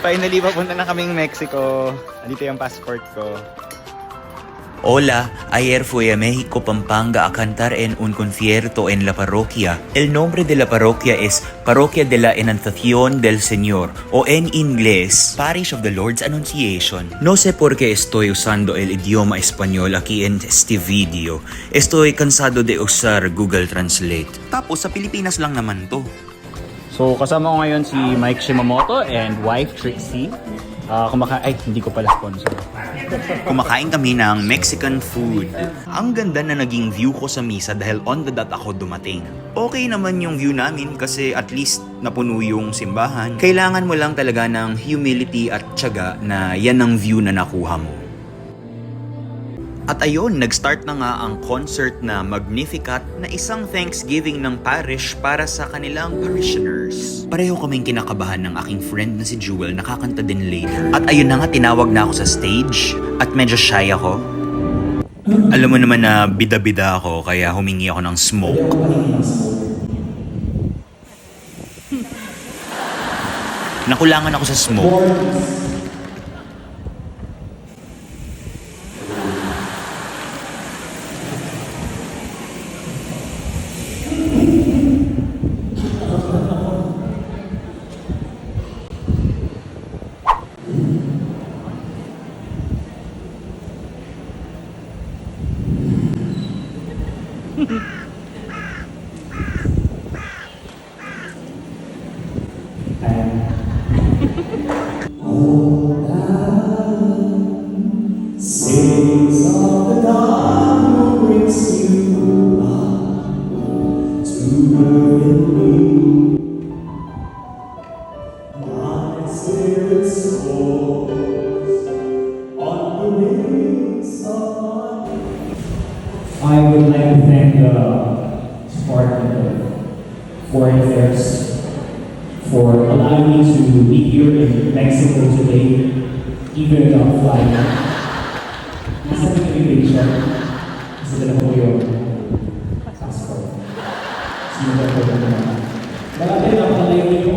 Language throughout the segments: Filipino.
Finally, papunta na kaming Mexico. Andito yung passport ko. Hola, ayer fui a México, Pampanga a cantar en un concierto en la parroquia. El nombre de la parroquia es Parroquia de la Enunciación del Señor o en inglés Parish of the Lord's Annunciation. No sé por qué estoy usando el idioma español aquí en este video. Estoy cansado de usar Google Translate. Tapos sa Pilipinas lang naman to. So, kasama ko ngayon si Mike Shimamoto and wife Trixie. Ah, kumaka ay, hindi ko pala sponsor. Kumakain kami ng Mexican food. Ang ganda na naging view ko sa misa dahil on the dot ako dumating. Okay naman yung view namin kasi at least napuno yung simbahan. Kailangan mo lang talaga ng humility at tiyaga na yan ang view na nakuha mo. At ayun, nag-start na nga ang concert na Magnificat na isang Thanksgiving ng parish para sa kanilang parishioners. Pareho kaming kinakabahan ng aking friend na si Jewel na kakanta din later. At ayun na nga, tinawag na ako sa stage at medyo shy ako. Alam mo naman na bida-bida ako kaya humingi ako ng smoke. Nakulangan ako sa smoke. I would like to thank the Spartan Foreign Affairs for allowing me to be here in Mexico today, even without flying. Kasi dala ko yung passport. Sino ba ko na Marami na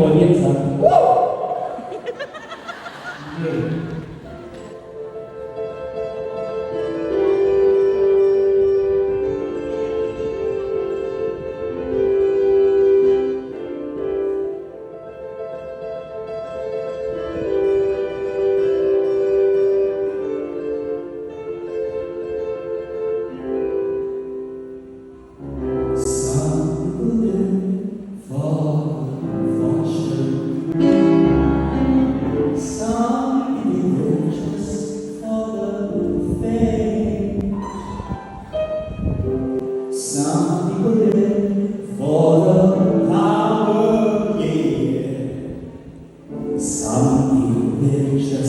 audience. Woo!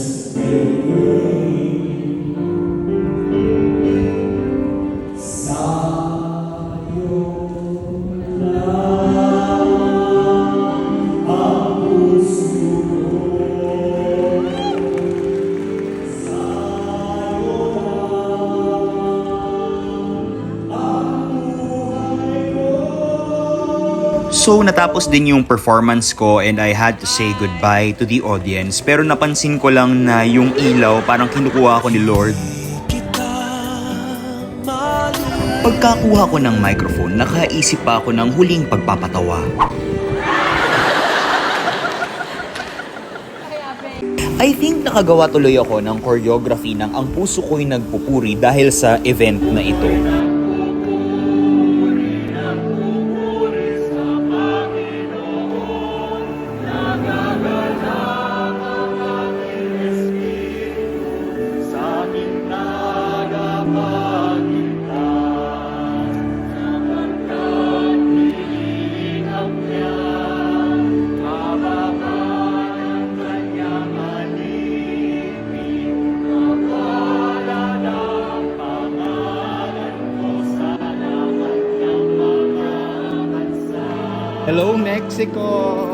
Deus. So natapos din yung performance ko and I had to say goodbye to the audience pero napansin ko lang na yung ilaw parang kinukuha ko ni Lord. Pagkakuha ko ng microphone, nakaisip pa ako ng huling pagpapatawa. I think nakagawa tuloy ako ng choreography ng Ang Puso Ko'y Nagpupuri dahil sa event na ito. Hello, Mexico!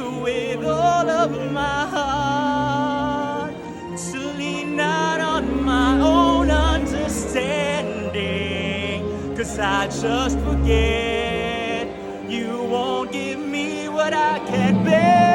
with all of my heart. To lean not on my own understanding. Cause I just forget. You won't give me what I can't bear.